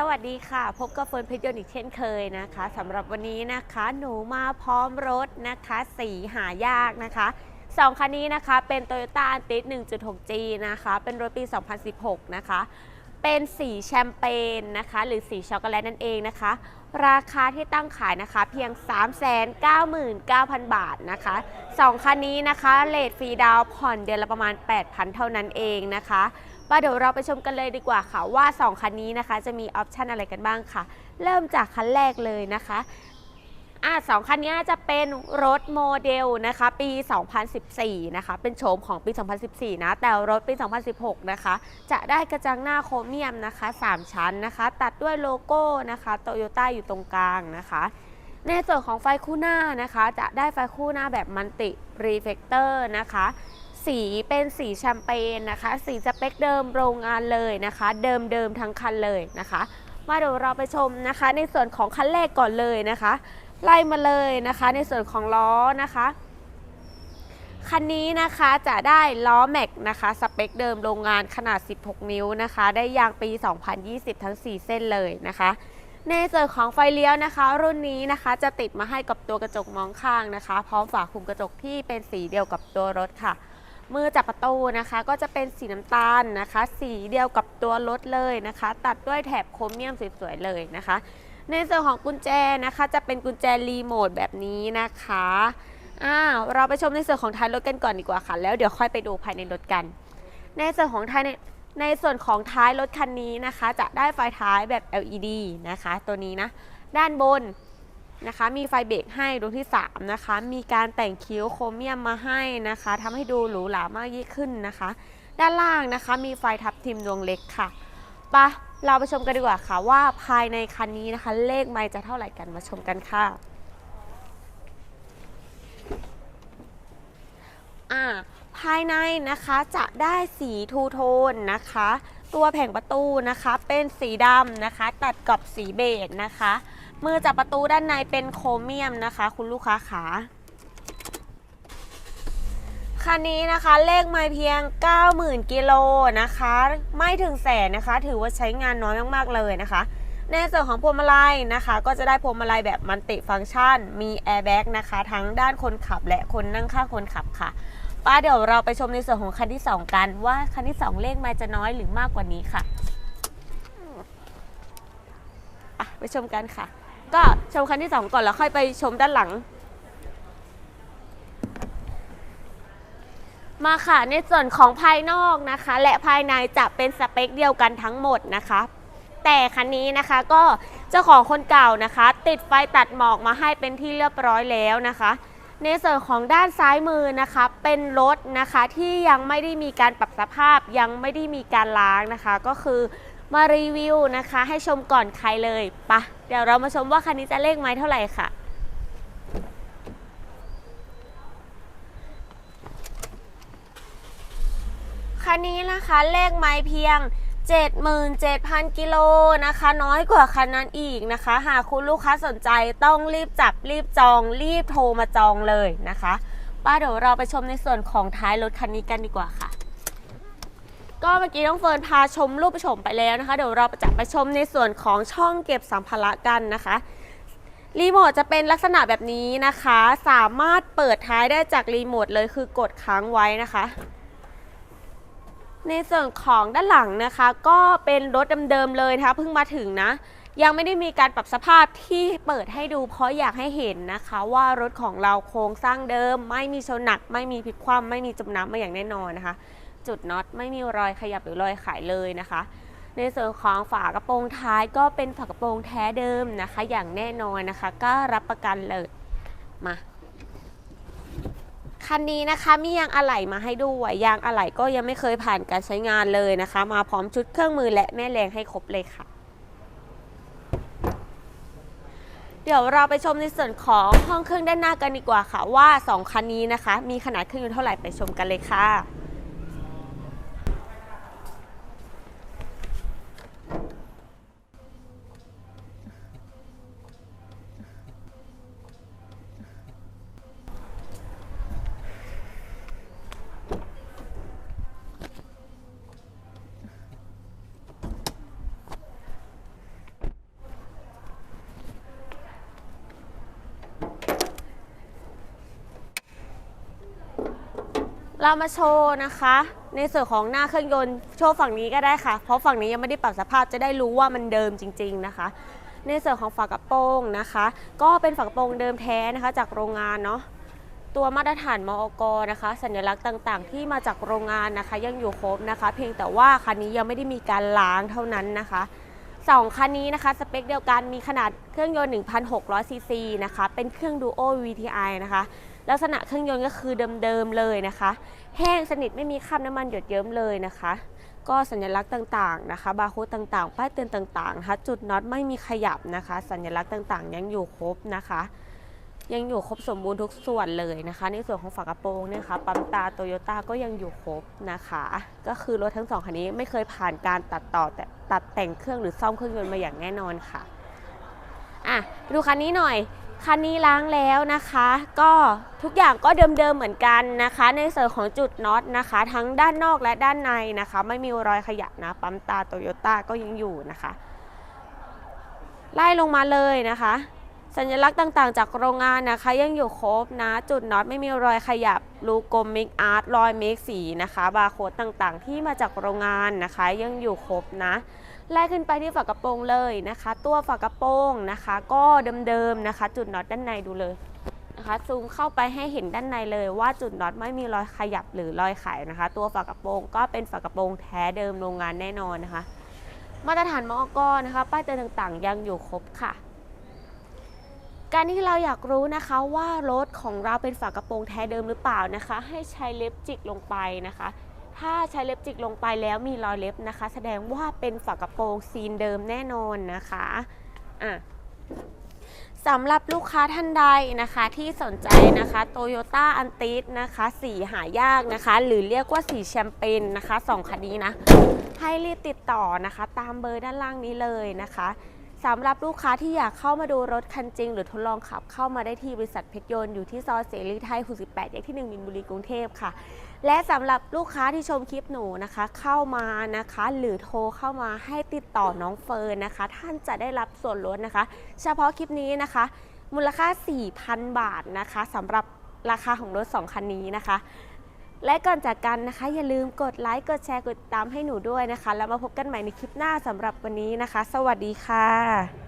สวัสดีค่ะ พบกับเฟิร์นเพชรยนต์อีกเช่นเคยนะคะสำหรับวันนี้นะคะ หนูมาพร้อมรถนะคะ สีหายากนะคะสองคันนี้นะคะเป็น Toyota a n t i s 1.6G นะคะ เป็นรถปี 2016 นะคะ เป็นสีแชมเปญนะคะ หรือสีช็อกโกแลตนั่นเองนะคะ ราคาที่ตั้งขายนะคะเพียง 399,000 บาทนะคะสองคันนี้นะคะเลทฟรีดาวผ่อนเดือนละประมาณ 8,000 เท่านั้นเองนะคะว่าเดี๋ยวเราไปชมกันเลยดีกว่าค่ะว่า 2 คันนี้นะคะจะมีออปชันอะไรกันบ้างค่ะ เริ่มจากคันแรกเลยนะคะ อะสองคันนี้จะเป็นรถโมเดลนะคะปี 2014 นะคะ เป็นโฉมของปี 2014 นะ แต่รถปี 2016 นะคะ จะได้กระจังหน้าโครเมียมนะคะ 3 ชั้นนะคะ ตัดด้วยโลโก้นะคะโตโยต้าอยู่ตรงกลางนะคะ ในส่วนของไฟคู่หน้านะคะ จะได้ไฟคู่หน้าแบบมันติรีเฟกเตอร์นะคะสีเป็นสีแชมเปญนะคะ สีสเปคเดิมโรงงานเลยนะคะ เดิมเดิมทั้งคันเลยนะคะ มาเดี๋ยวเราไปชมนะคะ ในส่วนของคันแรกก่อนเลยนะคะ ไล่มาเลยนะคะ ในส่วนของล้อนะคะคันนี้นะคะจะได้ล้อแม็กนะคะสเปคเดิมโรงงานขนาด 16 นิ้วนะคะ ได้ยางปี 2020 ทั้ง 4 เส้นเลยนะคะ ในส่วนของไฟเลี้ยวนะคะ รุ่นนี้นะคะจะติดมาให้กับตัวกระจกมองข้างนะคะ พร้อมฝาคุมกระจกที่เป็นสีเดียวกับตัวรถค่ะ มือจับประตูนะคะก็จะเป็นสีน้ำตาลนะคะ สีเดียวกับตัวรถเลยนะคะ ตัดด้วยแถบโครเมียมสวยๆเลยนะคะ ในส่วนของกุญแจนะคะ จะเป็นกุญแจรีโมทแบบนี้นะคะอ้าวเราไปชมในส่วนของท้ายรถกันก่อนดีกว่าค่ะ แล้วเดี๋ยวค่อยไปดูภายในรถกัน ในส่วนของท้ายในในส่วนของท้ายรถคันนี้นะคะ จะได้ไฟท้ายแบบ LED นะคะ ตัวนี้นะ ด้านบนนะคะ มีไฟเบรกให้ดวงที่ 3 นะคะ มีการแต่งคิ้วโครเมียมมาให้นะคะทำให้ดูหรูหรามากยิ่งขึ้นนะคะ ด้านล่างนะคะ มีไฟทับทิมดวงเล็กค่ะไปะ เราไปชมกันดีกว่าค่ะว่าภายในคันนี้นะคะ เลขไมล์จะเท่าไหร่กันมาชมกันค่ะอ่าภายในนะคะจะได้สีทูโทนนะคะ ตัวแผงประตูนะคะเป็นสีดำนะคะ ตัดกับสีเบจนะคะ มือจับประตูด้านในเป็นโครเมียมนะคะ คุณลูกค้าขา คันนี้นะคะเลขไม่เพียง 90,000 กิโลนะคะ ไม่ถึงแสนนะคะ ถือว่าใช้งานน้อยมากๆเลยนะคะ ในส่วนของพวงมาลัยนะคะ ก็จะได้พวงมาลัยแบบมันติฟังก์ชัน มีแอร์แบ็กนะคะ ทั้งด้านคนขับและคนนั่งข้างคนขับค่ะป้าเดี๋ยวเราไปชมในส่วนของคันที่ 2 กัน ว่าคันที่ 2 เลขมาจะน้อยหรือมากกว่านี้ค่ะะไปชมกันค่ะ ก็ชมคันที่ 2 ก่อนแล้วค่อยไปชมด้านหลัง มาค่ะในส่วนของภายนอกนะคะ และภายในจะเป็นสเปคเดียวกันทั้งหมดนะคะ แต่คันนี้นะคะก็เจ้าของคนเก่านะคะ ติดไฟตัดหมอกมาให้เป็นที่เรียบร้อยแล้วนะคะ ในส่วนของด้านซ้ายมือนะคะ เป็นรถนะคะที่ยังไม่ได้มีการปรับสภาพยังไม่ได้มีการล้างนะคะ ก็คือมารีวิวนะคะ ให้ชมก่อนใครเลยปะเดี๋ยวเรามาชมว่าคันนี้จะเลขไม้เท่าไหร่ค่ะ นนี้นะคะเลขไม้เพียง 77,000 กิโลนะคะ น้อยกว่าคันนั้นอีกนะคะ หากคุณลูกค้าสนใจต้องรีบจับรีบจอง รีบโทรมาจองเลยนะคะป้าเดี๋ยวเราไปชมในส่วนของท้ายรถคันนี้กันดีกว่าค่ะ ก็เมื่อกี้น้องเฟิร์นพาชมรูปไปชมไปแล้วนะคะ เดี๋ยวเราจะไปชมในส่วนของช่องเก็บสัมภาระกันนะคะรีโมทจะเป็นลักษณะแบบนี้นะคะ สามารถเปิดท้ายได้จากรีโมทเลยคือกดค้างไว้นะคะ ในส่วนของด้านหลังนะคะ ก็เป็นรถเดิมๆเลยนะคะเพิ่งมาถึงนะ ยังไม่ได้มีการปรับสภาพที่เปิดให้ดู เพราะอยากให้เห็นนะคะ ว่ารถของเราโครงสร้างเดิม ไม่มีชนหนัก ไม่มีพลิกคว่ำไม่มีจมน้ำมาอย่างแน่นอนนะคะ จุดน็อตไม่มีรอยขยับหรือรอยขายเลยนะคะ ในส่วนของฝากระโปรงท้ายก็เป็นฝากระโปรงแท้เดิมนะคะ อย่างแน่นอนนะคะ ก็รับประกันเลยมา คันนี้นะคะมียางอะไหล่มาให้ด้วยยางอะไหล่ก็ยังไม่เคยผ่านการใช้งานเลยนะคะ มาพร้อมชุดเครื่องมือและแม่แรงให้ครบเลยค่ะ เดี๋ยวเราไปชมในส่วนของห้องเครื่องด้านหน้ากันดีกว่าค่ะ ว่า 2 คันนี้นะคะ มีขนาดเครื่องยนต์เท่าไหร่ไปชมกันเลยค่ะ เรามาโชว์นะคะ ในส่วนของหน้าเครื่องยนต์โชว์ฝั่งนี้ก็ได้ค่ะ เพราะฝั่งนี้ยังไม่ได้ปรับสภาพจะได้รู้ว่ามันเดิมจริง ๆนะคะ ในส่วนของฝากระโปรงนะคะ ก็เป็นฝากระโปรงเดิมแท้นะคะ จากโรงงานเนาะตัวมาตรฐานมอกนะคะ สัญลักษณ์ต่างๆ ที่มาจากโรงงานนะคะ ยังอยู่ครบนะคะ เพียงแต่ว่าคันนี้ยังไม่ได้มีการล้างเท่านั้นนะคะ สองคันนี้นะคะสเปคเดียวกันมีขนาดเครื่องยนต์ 1,600 ซีซีนะคะ เป็นเครื่องดูโอ VTI นะคะ ลักษณะเครื่องยนต์ก็คือเดิมๆเลยนะคะ แห้งสนิทไม่มีคราบน้ำมันหยดเยิ้มเลยนะคะ ก็สัญลักษณ์ต่างๆนะคะ บาร์โค้ดต่างๆ ป้ายเตือนต่างๆนะคะจุดน็อตไม่มีขยับนะคะ สัญลักษณ์ต่างๆ ยังอยู่ครบนะคะ ยังอยู่ครบสมบูรณ์ทุกส่วนเลยนะคะ ในส่วนของฝากระโปรงเนี่ยค่ะปั๊มตาโตโยต้าก็ยังอยู่ครบนะคะ ก็คือรถทั้งสองคันนี้ไม่เคยผ่านการตัดต่อแต่ตัดแต่งเครื่องหรือซ่อมเครื่องยนต์มาอย่างแน่นอนค่ะอะดูคันนี้หน่อยคันนี้ล้างแล้วนะคะ ก็ทุกอย่างก็เดิมๆเหมือนกันนะคะ ในส่วนของจุดน็อตนะคะ ทั้งด้านนอกและด้านในนะคะ ไม่มีรอยขยับนะปั๊มตาโตโยต้าก็ยังอยู่นะคะ ไล่ลงมาเลยนะคะ สัญลักษณ์ต่างๆ จากโรงงานนะคะ ยังอยู่ครบนะ จุดน็อตไม่มีรอยขยับลูกลมมิกอาร์ตรอยเมกสีนะคะ บาร์โค้ดต่างๆ ที่มาจากโรงงานนะคะ ยังอยู่ครบนะไล่ขึ้นไปที่ฝากระโปรงเลยนะคะ ตัวฝากระโปรงนะคะ ก็เดิมๆนะคะ จุดน็อตด้านในดูเลยนะคะซูมเข้าไปให้เห็นด้านในเลยว่าจุดน็อตไม่มีรอยขยับหรือรอยไขนะคะ ตัวฝากระโปรงก็เป็นฝากระโปรงแท้เดิมโรงงานแน่นอนนะคะ มาตรฐานมอกนะคะ ป้ายเตือนต่างๆ ยังอยู่ครบค่ะ การที่เราอยากรู้นะคะว่ารถของเราเป็นฝากระโปรงแท้เดิมหรือเปล่านะคะ ให้ใช้เล็บจิกลงไปนะคะ ถ้าใช้เล็บจิกลงไปแล้วมีรอยเล็บนะคะ แสดงว่าเป็นฝากระโปรงซีนเดิมแน่นอนนะคะอะสำหรับลูกค้าท่านใดนะคะที่สนใจนะคะโตโยต้าอันติสนะคะสีหายากนะคะ หรือเรียกว่าสีแชมเปญนะคะสองคันนี้นะ ให้รีบติดต่อนะคะ ตามเบอร์ด้านล่างนี้เลยนะคะ สำหรับลูกค้าที่อยากเข้ามาดูรถคันจริง หรือทดลองขับเข้ามาได้ที่บริษัทเพชรยนต์อยู่ที่ซอยเสรีไทย 68แยกที่ 1 มินบุรีกรุงเทพค่ะ และสำหรับลูกค้าที่ชมคลิปหนูนะคะ เข้ามานะคะ หรือโทรเข้ามาให้ติดต่อน้องเฟิร์นนะคะ ท่านจะได้รับส่วนลดนะคะ เฉพาะคลิปนี้นะคะ มูลค่า 4,000 บาทนะคะสำหรับราคาของรถ 2 คันนี้นะคะ และก่อนจากกันนะคะ อย่าลืมกดไลค์ กดแชร์ กดติดตามให้หนูด้วยนะคะ แล้วมาพบกันใหม่ในคลิปหน้าสำหรับวันนี้นะคะ สวัสดีค่ะ